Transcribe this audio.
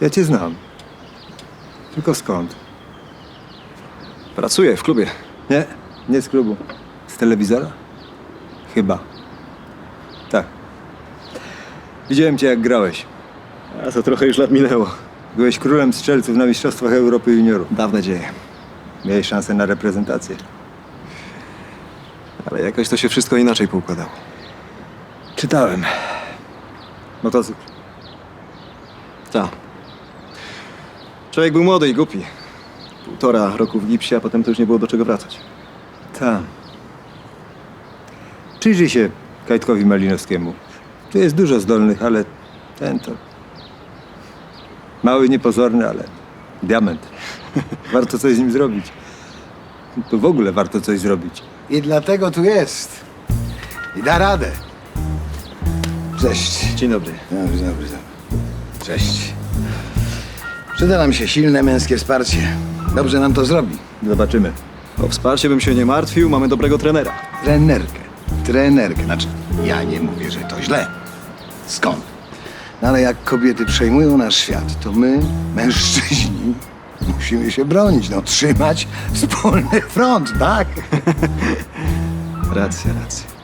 Ja cię znam. Tylko skąd? Pracuję w klubie. Nie, nie z klubu. Z telewizora? Chyba. Tak. Widziałem cię, jak grałeś. A to trochę już lat minęło. Byłeś królem strzelców na Mistrzostwach Europy Juniorów. Dawne dzieje. Miałeś szansę na reprezentację. Ale jakoś to się wszystko inaczej poukładało. Czytałem. Motocykl. Tak. Człowiek był młody i głupi. Półtora roku w gipsie, a potem to już nie było do czego wracać. Tak. Przyjrzyj się Kajtkowi Malinowskiemu. Tu jest dużo zdolnych, ale ten to... Mały, niepozorny, ale diament. warto coś z nim zrobić. Tu w ogóle warto coś zrobić. I dlatego tu jest. I da radę. Cześć. Dzień dobry. Dobry, dobry, dobry. Cześć. Przyda nam się silne męskie wsparcie. Dobrze nam to zrobi. Zobaczymy. O wsparcie bym się nie martwił, mamy dobrego trenera. Trenerkę. Trenerkę. Znaczy, ja nie mówię, że to źle. Skąd? No ale jak kobiety przejmują nasz świat, to my, mężczyźni, musimy się bronić, no trzymać wspólny front, tak? Racja, racja.